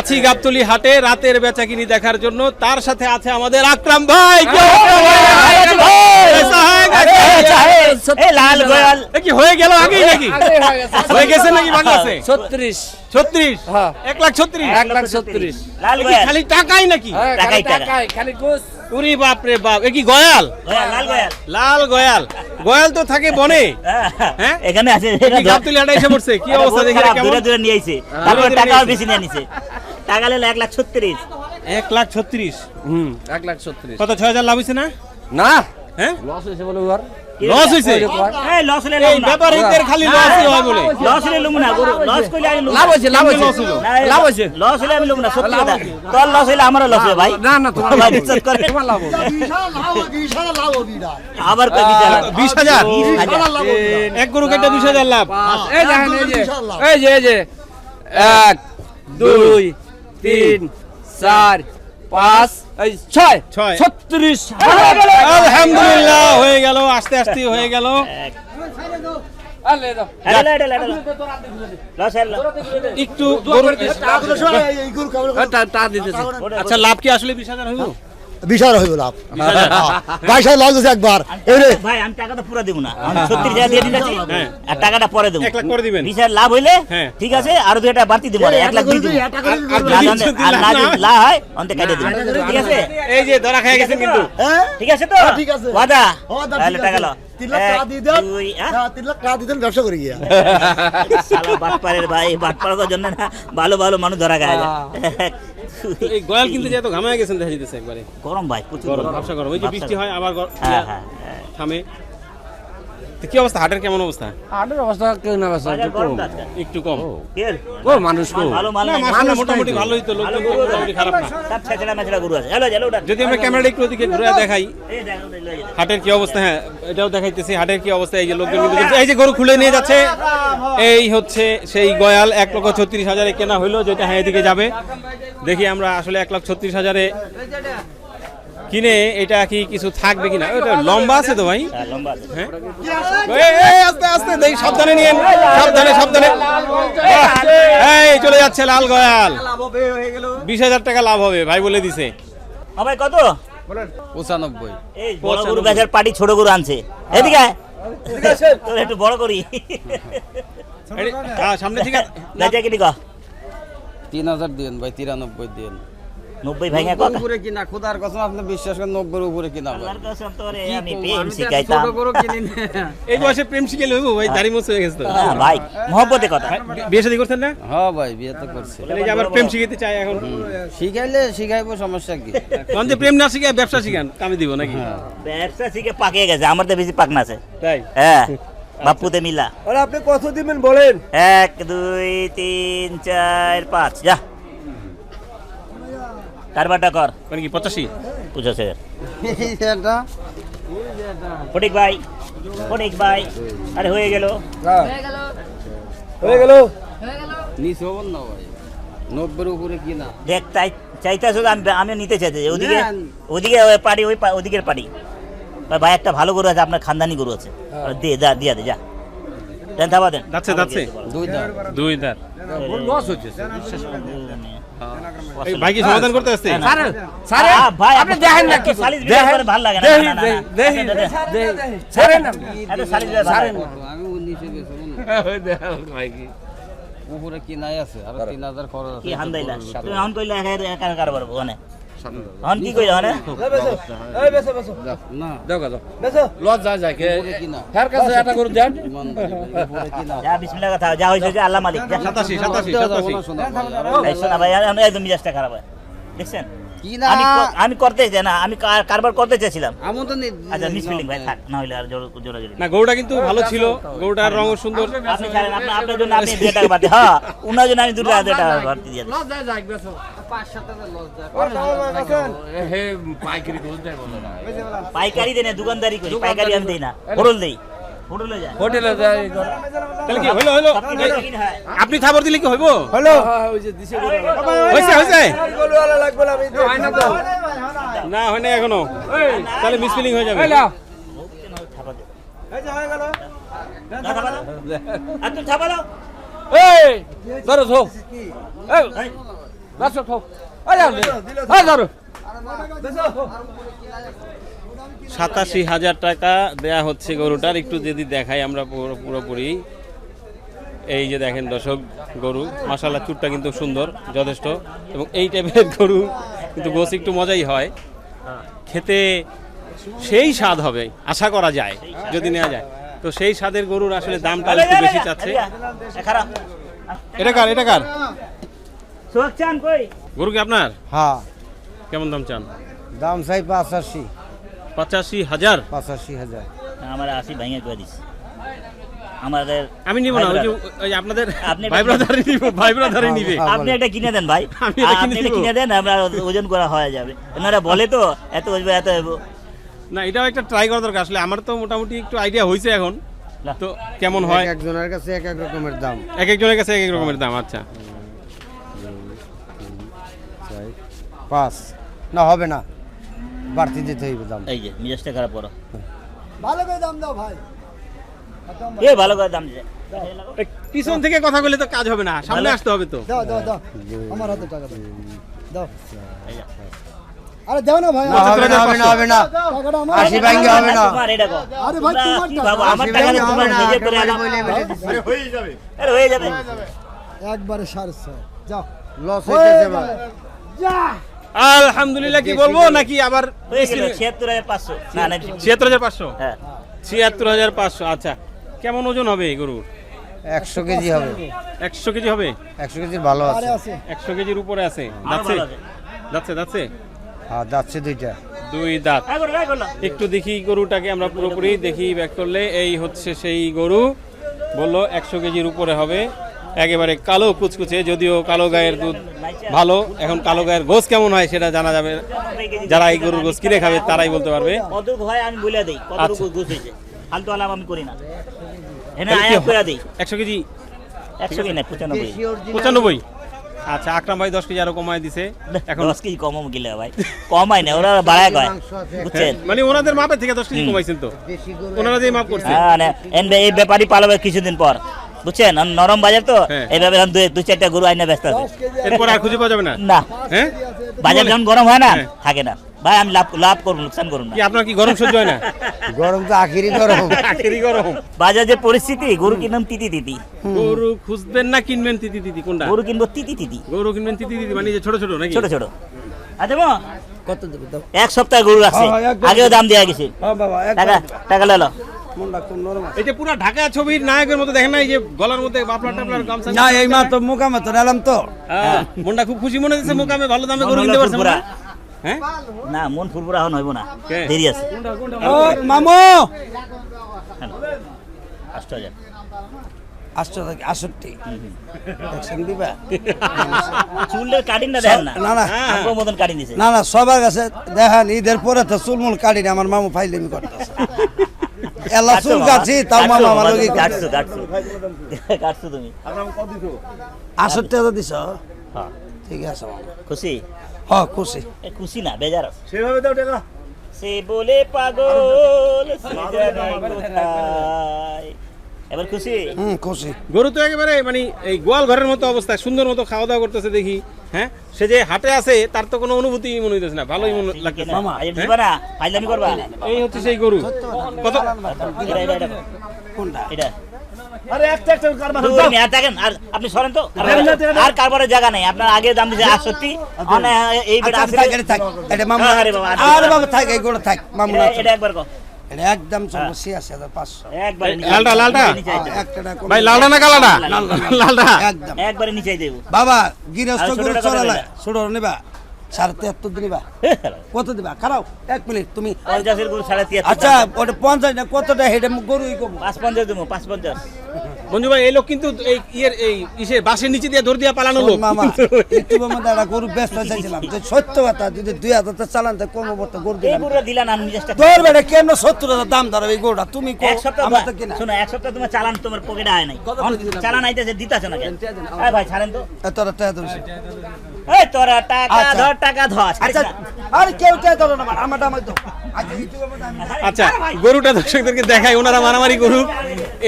আছি গাবতলি হাটে রাতের বেচাকিনি দেখার জন্য। তার সাথে আছে আমাদের আকরাম ভাই। কি থাকে বনে। এখানে আছে। কি অবস্থা দেখি কেমন? দূরে দূরে নিয়ে আইছে। বেশি নিয়ে নিছে। টাকা লেলো এক লাখ ছত্রিশ। এক লাখ ছত্রিশ হুম। এক লাখ ছত্রিশ। কত ছয় হাজার লাভ হয়েছে না? না। হ্যাঁ? লস হয়েছে বলে উহার। লস হয়েছে? এই লস হলে এই ব্যাপারীদের খালি লসই হয় বলে। লস হলে লুম না লস কইলে আমি লাভ হয়েছে লাভ লস হলো। লাভ হয়েছে? লস হলে আমি লুম না সত্যি কথা। তোর লস হলে আমারও লস হবে ভাই। না না তোমার ভাই লাভ করে তোমার লাভ হবে। আবার কই বিচার বিশ হাজার। হাজার। এক গরু কেটে বিশ লাভ। এই দেখেন এই যে এই যে এই যে। এক দুই তিন চার পাঁচ এই ছয়। ছয়। ছত্রিশ। আলহামদুলিল্লাহ হয়ে গেল আস্তে আস্তে হয়ে গেল। একটু গরু এ, টা- টা দিতেছে আচ্ছা লাভ কি আসলে বিশ হাজার হইব বিশাল হইব লাভ। বাইশ হাজার দিয়েছে একবার। এবারে ভাই আমি টাকাটা পুরো দেবো না। আমি ছত্রিশ হাজার দিয়ে হ্যাঁ। আর টাকাটা পরে দেবো। এক লাখ করে দিবেন। বিশ হাজার লাভ হইলে হ্যাঁ। ঠিক আছে আরও দুই টাকা বাড়তি দেবো এক লাখ দিয়ে আর না, যদি না, আর না না হয় অন্তে কাটে দেবো। ঠিক আছে? এই যে ধরা খেয়ে গেছেন কিন্তু। হ্যাঁ? ঠিক আছে তো? হ্যাঁ, ঠিক আছে। ওয়াদা? ওয়াদা, তাহলে টাকা। লো। হ্যাঁ? হ্যাঁ, ব্যবসা করে গিয়া। বাটপাড়ের জন্য ভালো ভালো মানুষ ধরা গায়ে এই গয়াল কিনতে যায় তো ঘামায় গেছেন দেখা যেতেছে একবারে। গরম ভাই প্রচুর গরম ব্যবসা গরম। ওই যে বৃষ্টি হয় আবার হ্যাঁ হ্যাঁ হ্যাঁ। থামে। তো কি অবস্থা? হাটের কেমন অবস্থা? আটের অবস্থা কেউ না বেসা বাজার গরম তো আজকে। একটু কম। ও। মানুষ কো ভালো মাল না নাই। মাশাআল্লাহ মোটামুটি ভালোই তো লোকজন মোটামুটি খারাপ না। সব ছেঁচড়া মেচড়া গরু আছে। হ্যালো হ্যালো যদি আমরা ক্যামেরাটা একটু ওদিকে ঘুরে দেখাই। হাটের কি অবস্থা? হ্যাঁ এটাও দেখাইতেছি। হাটের কি অবস্থা? এই যে লোকজন কিন্তু এই যে গরু খুলে নিয়ে যাচ্ছে। এই হচ্ছে সেই গয়াল এক লক্ষ ছত্রিশ হাজারে কেনা হইল যেটা হ্যাঁ এদিকে যাবে। দেখি আমরা আসলে এক লাখ ছত্রিশ হাজারে কিনে এটা কি কিছু থাকবে কিনা? ওটা লম্বা আছে তো ভাই। হ্যাঁ, লম্বা আছে। হ্যাঁ? আস্তে আস্তে দেখি সাবধানে নিয়েন সাবধানে সাবধানে। এই চলে যাচ্ছে লাল গয়াল। বিশ হাজার টাকা লাভ হবে ভাই বলে দিছে। ও ভাই কত? পঁচানব্বই। এই বড় গরু বেচার পাটি ছোট গরু আনছে। এদিকে তোর একটু বড় করি। হ্যাঁ, সামনে ঠিক আছে বেচা কিনি তিন হাজার দিন ভাই তিরানব্বই দিন ভাঙা উপরে কিনা খোদার কসম আপনি বিশ্বাস করেন নব্বই উপরে কিনা আল্লাহর কসম তোরে আমি প্রেম শিখাইতাম। এই বয়সে প্রেম শিখে লইব ভাই দাড়ি মোছ হয়ে গেছে তো। হ্যাঁ, ভাই মহব্বতে কথা। বিয়ে শাদী করছেন না? হ্যাঁ ভাই বিয়ে তো করছে। তাহলে যে আবার প্রেম শিখাইতে চাই এখন। শিখাইলে শিখাইবো সমস্যা কি? যে প্রেম না শিখায় ব্যবসা শিখান কামে দিব নাকি? ব্যবসা শিখে পাকে গেছে আমার তো বেশি পাকনা আছে। তাই? হ্যাঁ বাপুতে মিলা। আপনি কত দিবেন বলেন? এক দুই তিন চার পাঁচ যা। কারবারটা কর। মানে কি পঁচাশি? পঁচাশ হাজার। ফটিক ভাই ফটিক ভাই। আরে হয়ে গেল। হয়ে। গেল। নিচে হব না ভাই। নব্বই উপরে কিনা দেখ চাই চাইতেছ আমি নিতে ওদিকে ওদিকে ওই পার্টি ওই ওদিকের ভাই ভাই একটা ভালো গরু আছে আপনার খানদানি গরু আছে। দে দা দিয়া দে যা। দেন দেন। যাচ্ছে যাচ্ছে। দুই দাম দুই দার লস হচ্ছে এই ভাই কি সমাধান করতে আসছে। স্যার স্যার ভাই আপনি দেখেন না কি সালিস করে ভালো লাগে না দেখি লাগে না। আমি উনিশে বেচবো উপরে কিনাই আছে? আর তিন হাজার খরচ আছে কি হান্দাইলা তুমি অন কইলা একা একা একা কারবার ওখানে। কি কইলা ওখানে না? দেখো দেখো লস যায় যায় কে হের কাছে এটা করে দেন। যা বিসমিল্লাহ কথা যা হইছে যে আল্লাহ মালিক যা। সাতাশি সাতাশি সাতাশি। এই শোনা ভাই আমি একদম মিজাজটা খারাপ হয়। দেখছেন? আমি আমি করতে চাই না আমি কারবার করতে চাইছিলাম। আমি তো আচ্ছা মিস ভাই থাক না হইলে আর জোরা না গরুটা কিন্তু ভালো ছিল গরুটার রঙও সুন্দর। আপনি ছাড়েন আপনার আপনার জন্য আপনি দুই টাকা বাড়তে হ্যাঁ জন্য আমি দুটো টাকা দিয়ে লস যায় পাইকারি দেয় না দোকানদারি করি পাইকারি আমি দেই না দেই। হোটেলে যায়। তাহলে কি হইল হইল। সব কিছু কিনে। আপনি খাবার দিলে কি হইব? হ্যালো ওই যে দিছে হয়েছে হয়েছে লাগবে না, হয় না এখনও। তাহলে মিসফিলিং হয়ে যাবে। ধরো ধো এই এই, বেসো থাও এই যাও এই ধরো। সাতাশি হাজার টাকা দেয়া হচ্ছে গরুটার। একটু যদি দেখাই আমরা পুরো- পুরোপুরি। এই যে দেখেন দর্শক গরু মাসাল্লাহ চুটটা কিন্তু সুন্দর যথেষ্ট। এবং এই টাইপের গরু কিন্তু গোস একটু মজাই হয়। খেতে সেই স্বাদ হবে আশা করা যায় যদি নেওয়া যায়। তো সেই স্বাদের গরুর আসলে দামটা একটু বেশি চাচ্ছে। খারাপ এটা কার এটা কার? গরু কি আপনার? হ্যাঁ। কেমন দাম চান? দাম চাই পাঁচাশি। পঁচাশি হাজার। পাঁচাশি হাজার। আমার আশি ভাঙে করে দিস। আমাদের আমি নিব না ওই আপনাদের আপনি ভাই ব্রাদারই নিব ভাই ব্রাদারই নিবে। আপনি একটা কিনে দেন ভাই। আপনি এটা। কিনে দেন আমরা ওজন করা হয়ে যাবে। ওনারা বলে তো এত ওজন, এত না এটাও একটা ট্রাই করা দরকার। আসলে আমার তো মোটামুটি একটু আইডিয়া হয়েছে এখন। না। তো কেমন হয়? একজনের কাছে এক এক রকমের দাম। এক একজনের কাছে এক এক রকমের দাম আচ্ছা। পাঁচ। না হবে না। বাড়তি দিতে হইবে দাম। এই যে মিজাজটা খারাপ করো। ভালো করে দাম দাও ভাই। এ ভালো করে দাম এ, পিছন থেকে কথা বলে তো কাজ হবে না সামনে আসতে হবে তো। দাও দাও দাও। আমার হাতে টাকা দাও। দাও। আরে দাও না ভাই না হবে না হবে না হবে না। আশি ভাঙ্গে হবে না। তোমার এটা কো আরে ভাই, তোমার কি টাকা। ভাবো, আমার টাকা তোমার নিজে করে একেবারে আরে হয়ে যাবে। সাড়ে ছয় যাও। লস হইতেছে ভাই। যা। আলহামদুলিল্লাহ কি বলব? নাকি আবার ছিয়াত্তর হাজার পাঁচশো না না ছিয়াত্তর হাজার পাঁচশো? হ্যাঁ। ছিয়াত্তর হাজার পাঁচশো আচ্ছা। কেমন ওজন হবে গরুর? একশো কেজি হবে। একশো কেজি হবে? একশো কেজির ভালো আছে। আছে। একশো কেজির উপরে আছে। যাচ্ছে যাচ্ছে যাচ্ছে হ্যাঁ যাচ্ছে দুইটা। দুই দাঁত। হ্যাঁ হ্যাঁ। একটু দেখি গরুটাকে আমরা পুরোপুরি দেখি ব্যাক করলে। এই হচ্ছে সেই গরু। বলল একশো কেজির উপরে হবে। একেবারে কালো কুচকুচে যদিও কালো গায়ের দুধ ভালো। এখন কালো গায়ের গোস কেমন হয় সেটা জানা যাবে। যারা এই গরুর গোস কিনে খাবে তারাই বলতে পারবে। আমি বলে দিই আচ্ছা। ফালতু আমি করি না। একশো কেজি? একশো না পঁচানব্বই। পঁচানব্বই? আচ্ছা আকরাম ভাই দশ কেজি আরও কমায় দিছে। এখন দশ কেজি কম গেলে ভাই? কমাই না ওরা বাড়ায় কয় বুঝছেন? মানে ওনাদের মাপের থেকে দশ কেজি কমাইছেন তো। ওনারা যে মাপ করছে। হ্যাঁ এই ব্যাপারই পালাবে কিছুদিন পর। বুঝছেন? নরম বাজার তো হ্যাঁ। এইভাবে দুই চারটা গরু আইনা ব্যস্ত আছে। এরপর আর খুঁজে পাওয়া যাবে না? না। হ্যাঁ? বাজার যখন গরম হয় না হ্যাঁ। থাকে না। ভাই আমি লাভ লাভ করব লোকসান করুন না। আপনার কি গরম সহ্য হয় না? গরম তো আখিরি গরম। আখেরি গরম। বাজার যে পরিস্থিতি গরু কিনলাম তিতি তিতি। গরু খুঁজবেন না কিনবেন তিতি তিতি কোনটা? গরু কিনবো তিতি তিতি। গরু কিনবেন তিতি তিতি মানে যে ছোট ছোট নাকি? ছোট ছোট। আচ্ছা মা কত দেবো? এক সপ্তাহ গরু আছে একদম। আগেও দাম দেওয়া গেছে। টাকা টাকা লেলো মনটা খুব নরম এই যে পুরো ঢাকা ছবির নায়কের মতো দেখেন না এই যে গলার মধ্যে বাপলা টাপলার গামছা না এই মুকামে তো তো। হ্যাঁ, মনটা খুব খুশি মনে হচ্ছে মোকামে ভালো দামে গরু কিনতে পারছেন হ্যাঁ? না মন ফুরফুরা এখন হইব না। দেরি আছে। ও মামু! হ্যালো। আষ্ট হাজার। আটশো থেকে আটষট্টি দিবা? চুলের কাটিং না দেখেন না। না না। মতন কাটিং দিছে। না না সবার কাছে দেখেন ঈদের পরে তো চুলমুল কাটি না, আমার মামু ফাইলেমি করতেছে। এলা কাটছো চুল কাটছি তাও মামা ভালো কি কাটছো। কাটছো কাটছো। তুমি। আটষট্টি হাজার দিছ? হ্যাঁ। ঠিক আছে মামা। খুশি? হ খুশি। এ খুশি না বেজার। সেভাবে দাও টাকা। সে বলে পাগল। এবার খুশি? হুম খুশি। গরু তো একেবারে মানে এই গোয়াল ঘরের মতো অবস্থায় সুন্দর মতো খাওয়া দাওয়া করতেছে দেখি। হ্যাঁ? সে যে হাটে আছে তার তো কোনো অনুভূতি মনে হইতেছে না ভালোই মনে লাগতেছে। মামা না ফাইলামি করবা? এই হচ্ছে সেই গরু। কত? কোনটা? এটা। আরে একটা একটা কারবার আর থাকেন, আর আপনি সরেন তো। আর কারবারের জায়গা নেই। আপনার আগে দাম আটষট্টি মানে এই বেটা আচ্ছা থাক। এটা থাক আরে বাবা, আরে বাবা থাক এই গোটা থাক মামু এটা একবার কো। এটা একদম চলবো ছিয়াশি হাজার পাঁচশো। লালটা, লালটা? ভাই লালটা না কালাটা লালটা। একদম। একবারে নিচে দেব বাবা গিরস্ত করে দেবে। ছোট নিবা সাড়ে তিয়াত্তর দিনিবা কত দিবা? খারাপ এক মিনিট তুমি পঞ্চাশের গরু সাড়ে তিয়াত্তর আচ্ছা ওটা পঞ্চাশ না কতটা? হেঁটে গরুই কমু পাঁচ পঞ্চাশ দেবো পাঁচ পঞ্চাশ। বন্ধু ভাই এই লোক কিন্তু এই ইয়ের এই ইসের বাসের নিচে দিয়ে ধর দিয়ে পালানো লোক। মামা ইউটিউবের মধ্যে একটা গরু ব্যস্ত চাইছিলাম যে সত্য কথা যদি দুই হাজার তো চালান তো কম বলতে গরু এই গরুটা দিলা আমি চেষ্টা তোর বেড়ে কেন সত্তর হাজার দাম ধরো এই গরুটা? তুমি এক সপ্তাহ আমার তো কিনা? শোনো এক সপ্তাহ তোমার চালান তোমার পকেটে আয় নাই। চালান আইতেছে দিতেছে না কেন ভাই ছাড়েন তো। তোরা টাকা ধরছি। এই তোরা টাকা আচ্ছা। ধর টাকা ধর। আচ্ছা আর কেউ কেউ ধরো না আমারটা আমার তো আচ্ছা আচ্ছা গরুটা দর্শকদেরকে দেখাই ওনারা মারামারি করুক।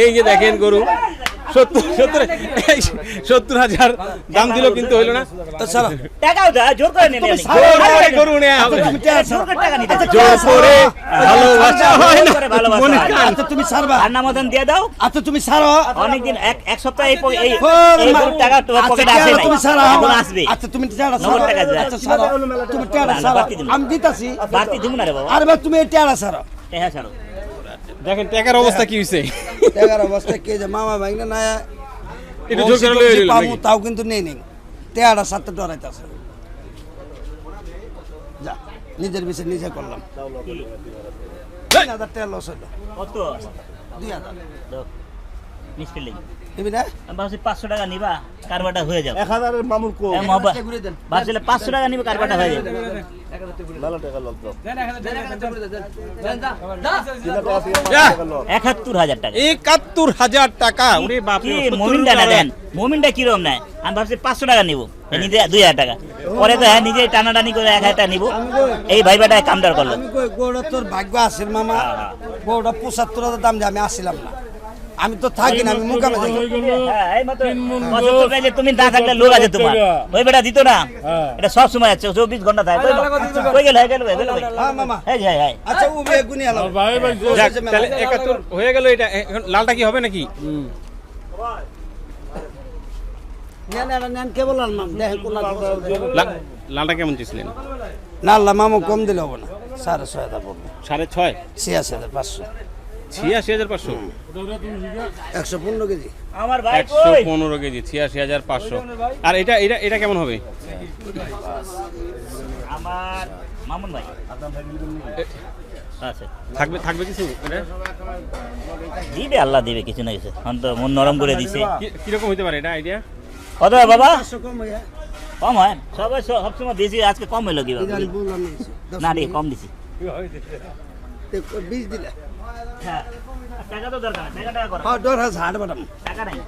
এই যে দেখেন গরু। সত্তর সত্তর সত্তর হাজার দাম দিল কিন্তু হইল না। টাকাও দা জোর করে নিয়ে তুমি নিয়ে ছাড়ো, জোর গরু নেওয়া হবে। জোর করে টাকা নিতে জোর করে ভালোবাসা। হয় না ভালোবাসা। কান। আচ্ছা তুমি ছাড়বা। আর নামদান দিয়ে দাও। আচ্ছা তুমি ছাড়ো। অনেকদিন এক এক সপ্তাহ এই এই টাকা তোমার আচ্ছা, পকেটে আসে নাই। তুমি আসবে। আচ্ছা তুমি টাকা টাকা। আচ্ছা তুমি টাকা দিন। আমি দিতাছি। বাড়তি দিব না রে বাবা। আরে তুমি এই টাকা ছাড়ো। হ্যাঁ ছাড়ো। দেখেন টাকার অবস্থা কি হইছে? টাকার অবস্থা কে যে মামা ভাই না না একটু জোর করে নিল পাবো তাও কিন্তু নেই নেই। টাকাটা সাথে ডরাইতাছে। যা নিজের বিষয় নিজে করলাম। তিন হাজার টাকা লস হইল। কত? দুই হাজার। মিসফিল্ডিং নিবি না আমি ভাবছি পাঁচশো টাকা নিবা কারবারটা হয়ে যাবে এক হাজারের মামুর কো হ্যাঁ, মহব্বত। ঘুরে দেন ভাবছিলে পাঁচশো টাকা নিবে কারবারটা হয়ে যাবে ভালো টাকা লস দাও যা, একাত্তর হাজার টাকা একাত্তর হাজার টাকা ওরে বাপ মমিনটা না দেন মমিনটা কিরম নেয় আমি ভাবছি পাঁচশো টাকা নিবো নিজে দুই হাজার টাকা পরে তো হ্যাঁ নিজে টানাটানি করে এক হাজার টাকা নিবো এই ভাইবাটা কামদার করল আমি কই গৌড়া তোর ভাগ্য মামা গৌড়া পঁচাত্তর হাজার দাম দিয়ে আমি আসছিলাম না আমি তো থাকি না আমি মুখামে থাকি। হ্যাঁ, তুমি না থাকলে লোক আছে তোমার। ওই বেটা দিত না। এটা সব সময় আছে চব্বিশ ঘণ্টা থাকে কই গেল? হয়ে গেল হয়ে গেল হ্যাঁ হ্যাঁ হ্যাঁ হ্যাঁ আচ্ছা ও তাহলে হয়ে গেল এটা এখন লালটা কি হবে নাকি? লালটা কেমন চেয়েছিলেন না আল্লাহ মামু কম দিলে হবে না। সাড়ে ছয় হাজার পড়বে। সাড়ে ছয়? ছিয়াশি হাজার পাঁচশো। ছিয়াশি হাজার পাঁচশো। একশো পনেরো কেজি। আমার ভাই একশো পনেরো কেজি ছিয়াশি হাজার পাঁচশো। আর এটা এটা এটা কেমন হবে? আমার মামুন ভাই। আচ্ছা। থাকবে থাকবে কিছু? দিবে আল্লাহ দিবে কিছু না কিছু। এখন তো মন নরম করে দিছে। কি- কীরকম হতে পারে এটা আইডিয়া কত বাবা? কম হয় সবাই সব- সবসময় বেশি আজকে কম হইল কি না রে কম দিছি। বিশ দিলে। হ্যাঁ। টাকা তো দরকার টাকা টাকা করো। হ্যাঁ ডর হাট বাটাম টাকা নাই।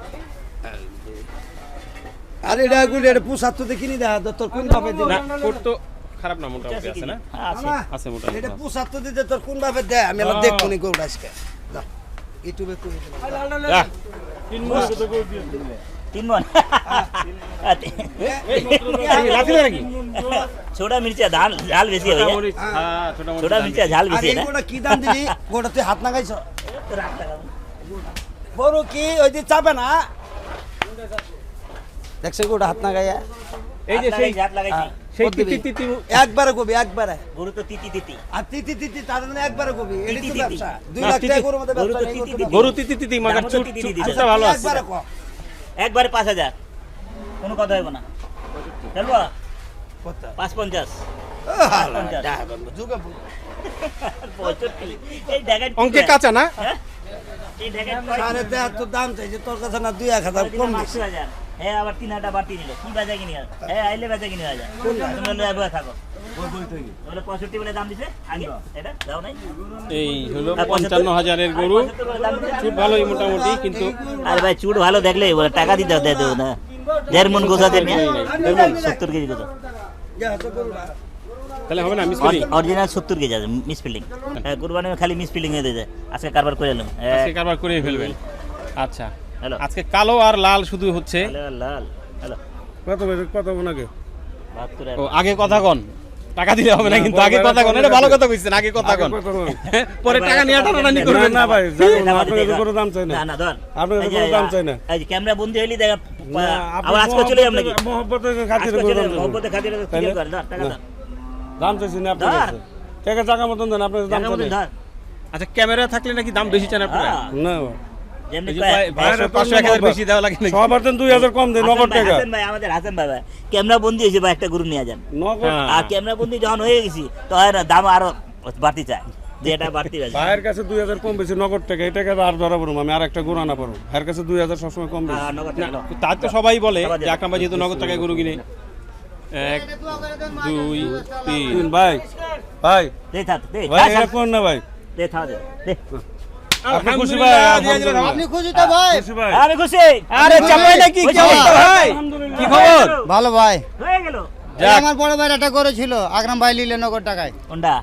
আর এটা গুলি এটা দিয়ে কিনি দেখা তোর কোন ভাবে দিবে? না কোট তো খারাপ না মোটামুটি আছে না? আছে। আছে মোটামুটি এটা পঁচাত্তর দিতে তোর কোন ভাবে দেয়? আমি এলা দেখব নি গৌড় আজকে। যা, ইউটিউবে কই দিলাম। যা, তিন মন এই দেয় নাকি? ছোটা মির্চা ঝাল ঝাল বেশি হয় ছোটা মরিচ, হ্যাঁ, ঝাল বেশি না গোটা কি দাম দিলি গোটা তুই হাত লাগাইছ বড় কি ওই যে চাপে না দেখছে গোটা হাত লাগাইয়া এই যে সেই হাত লাগাইছি সেই তিতি তিতি একবারে কবি একবারে গরু তো তিতি তিতি আর তিতি তিতি তার মানে একবারে কবি এটি তো ব্যবসা লাখ। টাকা গরুর মধ্যে গরু ব্যবসা তিতি, গরু তিতি। গরু তিতি তিতি মাগার চুট চুট- তিতি দিছে। ভালো আছে একবারে একবারে পাঁচ হাজার কোনো কথা হইব না চলবো? পাঁচ পঞ্চাশ অঙ্কে কাঁচা না? হ্যাঁ? এই ড্যাগেট সাড়ে তেহাত্তর দাম চাইছে তোর কাছে না দুই এক হাজার কম হ্যাঁ আবার তিন হাজার বাড়তি নিল কি বাজা কিনি হ্যাঁ আইলে বাজা কিনি হাজার তুমি লয়ে থাকো। বলে পঁয়ষট্টি বলে দাম দিছে? আগে এটা দাও নাই? এই হলো পঞ্চান্ন হাজারের গরু। আর 75 বলে দাম দিছে? চুট ভালোই মোটামুটি কিন্তু আরে ভাই চুট ভালো দেখলে বলে টাকা দিতে হবে দেবো না। দেড় মন গোছা দেন সত্তর কেজি গোছা। তাহলে হবে না মিস করি অরিজিনাল সত্তর কেজি আছে মিস ফিল্ডিং হ্যাঁ। কুরবানি খালি মিস ফিল্ডিং হয়ে যায় আজকে কারবার করে এলাম আজকে কারবার করে ফেলবেন আচ্ছা। হ্যালো। আজকে কালো আর লাল শুধু হচ্ছে। লাল। হ্যালো। কত বেশি কত নাকি ও আগে কথা কন। টাকা দিলে হবে না কিন্তু আগে কথা কন। এটা ভালো কথা কইছেন আগে কথা কন। পরে টাকা নিয়ে টানাটানি করবেন। না ভাই আপনাকে কোনো দাম চাই না। না না ধর। যে, কোনো দাম চাই না। এই ক্যামেরা বন্ধ হইলি দেখা আবার আজকে চলে নাকি? মহব্বতের খাতিরে আজকে করে চলে দাম যাম চাই না। মহব্বতে খাতিরে? ক্লিয়ার কর ধর টাকা। ধর দাম চাইছি না আপনার। কাছে? টাকা জায়গা মতন দেন আপনার দাম টাকা ধর আচ্ছা ক্যামেরা থাকলে নাকি দাম বেশি চান আপনারা? না। টাকা। ক্যামেরা বন্দি হয়েছে ভাই একটা গরু নিয়ে যান। আর ক্যামেরা বন্দি যখন হয়ে গেছি তো হয় না দাম আরও বাড়তি চায়। যে এটা বাড়তি আছে ভাইয়ের কাছে দুই হাজার কম বেশি নগদ টাকা এই টাকা আর ধরা পড়ুম আমি আর একটা গরু আনা পারব ভাইয়ের কাছে দুই হাজার সবসময় কম বেশি। তার তো সবাই বলে যে। যেহেতু নগদ টাকায় গরু কিনে। এক দুই তিন। তিন ভাই। ভাই। দে থাক দে। ভাই থাক, এটা থাক, কোন না ভাই। দে থাক দে দে। আপনি খুশি ভাই? আপনি খুশি তো ভাই? খুশি ভাই? আমি খুশি? আরে চাপাই নাকি? কি অবস্থা ভাই? কি খবর? ভালো ভাই। হয়ে গেল। আমার বড় ভাই একটা গরু ছিল আকরাম ভাই নিলে নগর টাকায়। কোনটা?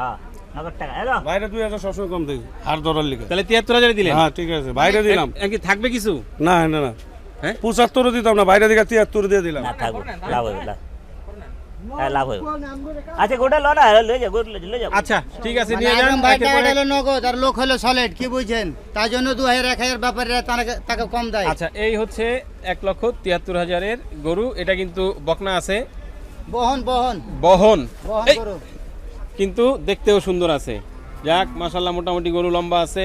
হ্যাঁ। নগদ টাকা হ্যালো? বাইরে দুই হাজার সবসময় কম দেখি হার ধরার লিখে তাহলে তিয়াত্তর হাজারে দিলেন? হ্যাঁ ঠিক আছে বাইরে দিলাম। কি থাকবে কিছু? না না না। হ্যাঁ? পঁচাত্তরও দিতাম না বাইরে দিকে তিয়াত্তর দিয়ে দিলাম। না থাকব লাভ হবে লাভ। হ্যাঁ লাভ হবে। আচ্ছা গোটা লো না লয়ে যাও লয়ে যাও আচ্ছা ঠিক আছে মানে নিয়ে যান ভাই টাকাটা হলো নগদ আর লোক হলো সলিড কি বুঝছেন? তার জন্য দু হাজার এক হাজার ব্যাপারীরা তাকে তাকে কম দেয়। আচ্ছা এই হচ্ছে এক লক্ষ তিয়াত্তর হাজারের গরু এটা কিন্তু বকনা আছে। বহন বহন। বহন। বহন কিন্তু দেখতেও সুন্দর আছে। যাক মাসাল্লাহ মোটামুটি গরু লম্বা আছে।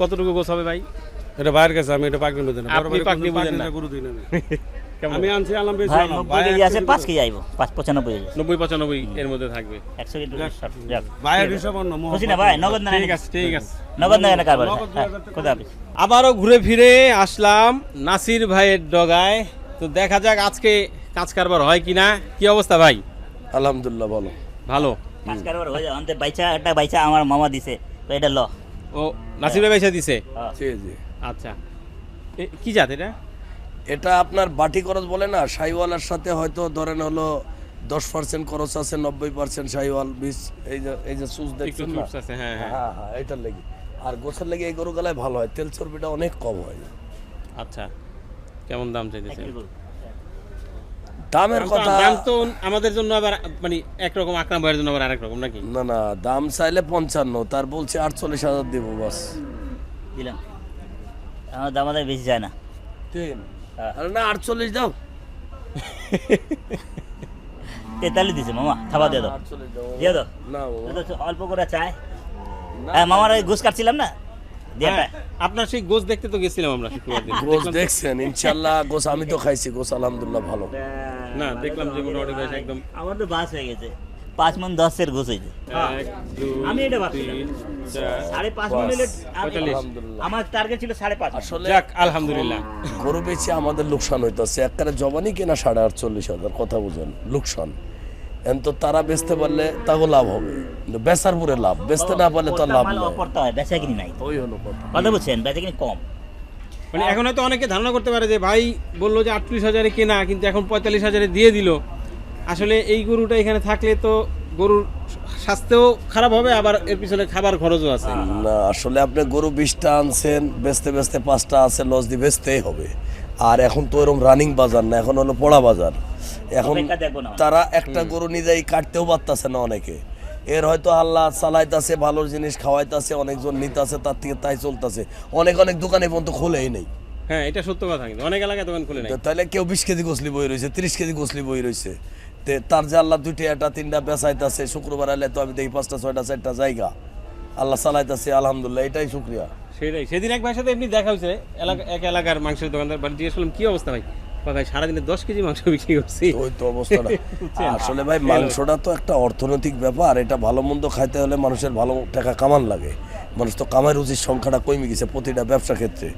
কতটুকু গোছ হবে ভাই? এটা বাইরের কাছে আমি এটা পাকনি বুঝি না আপনি পাকনি বুঝেন না। গরু দিই না আমি। আনছি আলাম বেশি ভাই নব্বই ভাই কেজি আছে কেজি কেজি আইব। পাঁচ পঁচানব্বই কেজি নব্বই এর মধ্যে থাকবে। একশো কেজি যাক। ভাইয়ের হিসাব অন্য না ভাই? নগদ না ঠিক আছে ঠিক আছে। নগদ না কারবার? নগদ দুই হাজার টাকা। খোদা হাফিজ আবারও ঘুরে ফিরে আসলাম নাসির ভাইয়ের ডগায়। তো দেখা যাক আজকে কাজ কারবার হয় কিনা। কি অবস্থা ভাই? আলহামদুলিল্লাহ ভালো। ভালো। কাজ কারবার হয়ে বাইচা একটা বাইচা আমার মামা দিছে। তো এটা ল। ও নাসির ভাই পয়সা দিছে? জি জি। আচ্ছা। কি জাত এটা? এটা আপনার বাটি খরচ বলে না? শাহিওয়ালার সাথে হয়তো ধরেন হলো দশ পার্সেন্ট খরচ আছে নব্বই পার্সেন্ট শাহিওয়াল বিশ এই যে এই যে সুজ একটু দেখছেন না? হ্যাঁ হ্যাঁ। হ্যাঁ হ্যাঁ এটার লেগে। আর গোছের লেগে এই গরু গলায় ভালো হয়। তেল চর্বিটা অনেক কম হয়। আচ্ছা। কেমন দাম চাইতেছে দামের কথা দাম তো আমাদের জন্য আবার মানে একরকম আকরাম ভাইয়ের জন্য আবার আরেক রকম নাকি? না না দাম চাইলে পঞ্চান্ন তার বলছে আটচল্লিশ হাজার দিব বাস। দিলাম। আমার দাম আমাদের বেশি যায় না। তিন। হ্যাঁ। আরে না আটচল্লিশ দাও। তেতাল্লিশ দিছে মামা থাবা দিয়ে দাও। দিয়ে দাও। অল্প করে চায়। হ্যাঁ মামার ওই ঘুষ কাটছিলাম না? হ্যাঁ, আপনার সেই গোস দেখতে তো গেছিলাম আমরা শুক্রবার দিন। গোস দেখছেন ইনশাল্লাহ গোস আমি তো খাইছি গোস আলহামদুলিল্লাহ ভালো। না দেখলাম যে মোটামুটি বেশ একদম আমার তো বাস হয়ে গেছে। পাঁচ মন দশের ঘুষ হয়েছে। আমি এটা ভাবছিলাম। সাড়ে পাঁচ মন আমার টার্গেট ছিল সাড়ে পাঁচ। যাক আলহামদুলিল্লাহ। গরু বেচে আমাদের লোকসান হইতেছে। একবারে জবানি কেনা সাড়ে আটচল্লিশ হাজার কথা বুঝেন লোকসান। তো তারা বেচতে পারলে তাও লাভ হবে। কিন্তু বেচার পরে লাভ বেচতে না পারলে তো লাভ মাল হয় বেচা কিনি নাই। ওই হলো কথা। কথা বুঝছেন? বেচা কিনি কম। মানে এখন হয়তো অনেকে ধারণা করতে পারে যে ভাই বলল যে আটত্রিশ হাজারে কেনা কিন্তু এখন পঁয়তাল্লিশ হাজারে দিয়ে দিল। আসলে এই গরুটা এখানে থাকলে তো গরুর স্বাস্থ্যও খারাপ হবে আবার এর পিছনে খাবার খরচও আছে। না আসলে আপনি গরু বিশটা আনছেন বেচতে বেচতে পাঁচটা আছে লস দিয়ে বেচতেই হবে। আর এখন তো এরকম রানিং বাজার না এখন হলো পড়া বাজার। এখন। তারা একটা গরু নিজেই কাটতেও পারতেছে না অনেকে। এর হয়তো আল্লাহ চালাইতাছে ভালো জিনিস খাওয়াইতাছে অনেকজন নিতাছে তার থেকে তাই চলতেছে। অনেক অনেক দোকানে পর্যন্ত খোলেই নেই। হ্যাঁ এটা সত্য কথা কিন্তু। অনেক এলাকায় দোকান খুলে নেই। তাহলে কেউ বিশ কেজি গোসলি বই রয়েছে তিরিশ কেজি গোসলি বই রয়েছে। তে তার যে আল্লাহ দুইটা একটা তিনটা বেসাইতাছে শুক্রবার আলে তো আমি দেখি পাঁচটা ছয়টা চারটা জায়গা। আল্লাহ চালাইতাছে আলহামদুলিল্লাহ এটাই শুক্রিয়া। সেটাই। সেদিন এক ভাইয়ের সাথে এমনি দেখা হয়েছে এলাকা এক এলাকার মাংসের দোকানদার বাড়ি জিজ্ঞেস করলাম কি অবস্থা ভাই? কয় ভাই সারাদিনে দশ কেজি মাংস বিক্রি করছি। ওই তো অবস্থাটা আসলে ভাই মাংসটা তো একটা অর্থনৈতিক ব্যাপার। এটা ভালো মন্দ খাইতে হলে মানুষের ভালো টাকা কামান লাগে। মানুষ তো কামাই রুচির সংখ্যাটা কমে গেছে প্রতিটা ব্যবসা ক্ষেত্রে।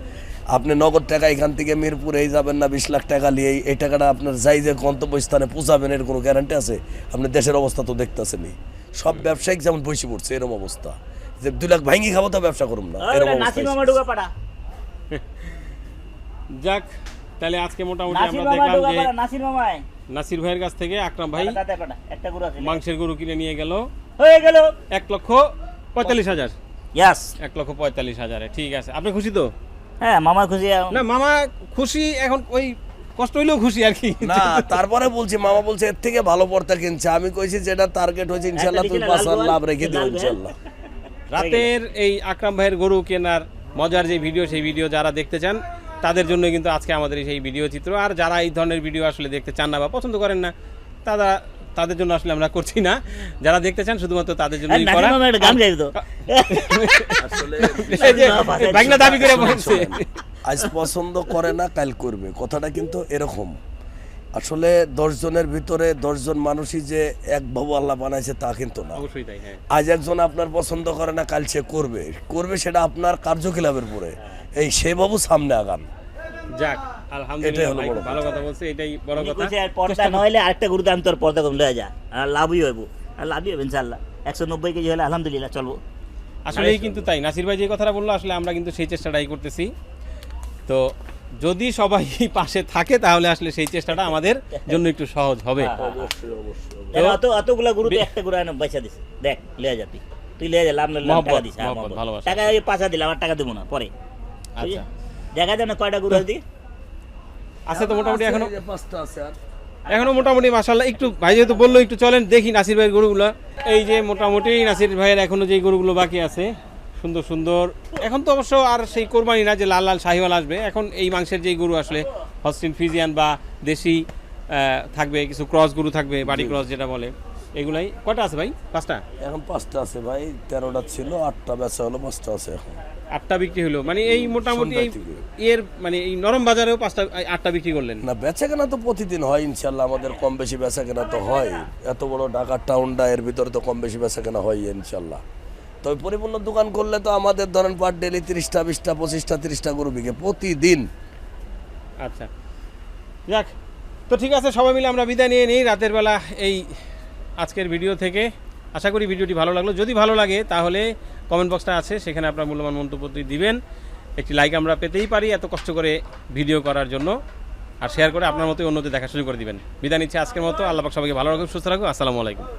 আপনি নগদ টাকা এখান থেকে মিরপুরেই যাবেন না বিশ লাখ টাকা নিয়ে এই টাকাটা আপনার যাই যে গন্তব্যস্থানে পৌঁছাবেন এর কোনো গ্যারান্টি আছে? আপনি দেশের অবস্থা তো দেখতেছেনই। সব ব্যবসায়িক যেমন বসে পড়ছে এরকম অবস্থা। যে দুই লাখ ভাঙি খাব তো ব্যবসা করুন না এরকম অবস্থা যাক তাহলে আজকে মোটামুটি নাসির আমরা দেখলাম যে নাসির মামায়। নাসির ভাইয়ের কাছ থেকে আকরাম ভাই একটা গরু আছে। মাংসের গরু কিনে নিয়ে গেল। হয়ে গেল। এক লক্ষ পঁয়তাল্লিশ হাজার। ইয়াস এক লক্ষ পঁয়তাল্লিশ হাজারে ঠিক আছে। আপনি খুশি তো? হ্যাঁ মামা খুশি না মামা খুশি এখন ওই কষ্ট হইলেও খুশি আর কি। না তারপরে বলছি মামা বলছে এর থেকে ভালো পর্দা কিনছে। আমি কইছি যেটা টার্গেট হয়েছে ইনশাল্লাহ তুমি নিচে পাঁচ লাভ রেখে দিও লাল ইনশাল্লাহ রাতের এই আকরাম ভাইয়ের গরু কেনার মজার যে ভিডিও সেই ভিডিও যারা দেখতে চান তাদের জন্য কিন্তু আজকে আমাদের এই সেই ভিডিও চিত্র। আর যারা এই ধরনের ভিডিও আসলে দেখতে চান না বা পছন্দ করেন না তারা তাদের জন্য আসলে আমরা করছি না। যারা দেখতে চান শুধুমাত্র তাদের জন্যই নাসির করা। গান গাইতো আসলে এই যে বাংলা দাবি করে বলছে। আজ পছন্দ করে না কাল করবে। কথাটা কিন্তু এরকম। আসলে দশ জনের ভিতরে দশজন মানুষই যে এক বাবু আল্লাহ বানাইছে তা কিন্তু না। অবশ্যই তাই হ্যাঁ। আজ একজন আপনার পছন্দ করে না কাল সে করবে। করবে সেটা আপনার কার্যকলাপের পরে এই সে বাবু সামনে আগান। যাক আলহামদুলিল্লাহ ভালো কথা। বলছে এটাই বড় কথা। কইছে আর পর্দা নইলে আরেকটা তোর পর্দা কম লয়ে যা। আর লাভই হইব আর লাভই হবে একশো নব্বই কেজি হলে আলহামদুলিল্লাহ চলবো। আসলেই কিন্তু তাই নাসির ভাই যে কথাটা বলল আসলে আমরা কিন্তু সেই চেষ্টাটাই করতেছি। তো যদি সবাই পাশে থাকে তাহলে আসলে সেই চেষ্টাটা আমাদের জন্য একটু সহজ হবে। দেখ, অত অতগুলা গরু একটা গরু পয়সা দিছে। দেখ লয়ে যাবি তুই। লিয়ে যা লাভ না লাভ, মহব্বত, টাকা হ্যাঁ। ভালোবাসা। টাকা ওই পাঁচা দিলাম আর টাকা দেবো না পরে। আচ্ছা। দেখা যায় না কয়টা গরু আছে। আছে তো মোটামুটি এখনও। পাঁচটা আছে আর। এখনও মোটামুটি মাসাল্লাহ একটু ভাই যেহেতু বলল একটু চলেন দেখি নাসির ভাইয়ের গরুগুলো। এই যে মোটামুটি নাসির ভাইয়ের এখনও যে গরুগুলো বাকি আছে সুন্দর সুন্দর। এখন তো অবশ্য আর সেই কোরবানি না যে লাল লাল শাহিওয়াল আসবে। এখন এই মাংসের যেই গরু আসলে হস্টিন ফিজিয়ান বা দেশি থাকবে কিছু ক্রস গরু থাকবে বাড়ি ক্রস যেটা বলে এগুলাই। কটা আছে ভাই? পাঁচটা? এখন পাঁচটা আছে ভাই তেরোটা ছিল আটটা বেচা হলো পাঁচটা আছে এখন। আটটা বিক্রি হলো। মানে এই মোটামুটি এর মানে এই নরম বাজারেও পাঁচটা আটটা বিক্রি করলেন। না বেচা কেনা তো প্রতিদিন হয় ইনশাল্লাহ আমাদের কম বেশি বেচা কেনা তো হয়। এত বড় ঢাকার টাউনটা এর ভিতরে তো কম বেশি বেচা কেনা হয় ইনশাল্লাহ। তবে পরিপূর্ণ দোকান করলে তো আমাদের ধরেন পার ডেলি তিরিশটা বিশটা পঁচিশটা তিরিশটা গরু বিকে প্রতিদিন। আচ্ছা। যাক তো ঠিক আছে সবাই মিলে আমরা বিদায় নিয়ে নিই। রাতের বেলা এই আজকের ভিডিও থেকে। আশা করি ভিডিওটি ভালো লাগল। যদি ভালো লাগে, তাহলে কমেন্ট বক্সটা আছে, সেখানে আপনার মূল্যবান মন্তব্যটি দিবেন। একটি লাইক আমরা পেতেই পারি এত কষ্ট করে ভিডিও করার জন্য, আর শেয়ার করে আপনার মতোই অন্যদের দেখা শুরু করে দিবেন। বিদায় নিচ্ছে আজকের মতো। আল্লাহ সবাইকে ভালো রাখুন সুস্থ রাখুন আসসালামু আলাইকুম।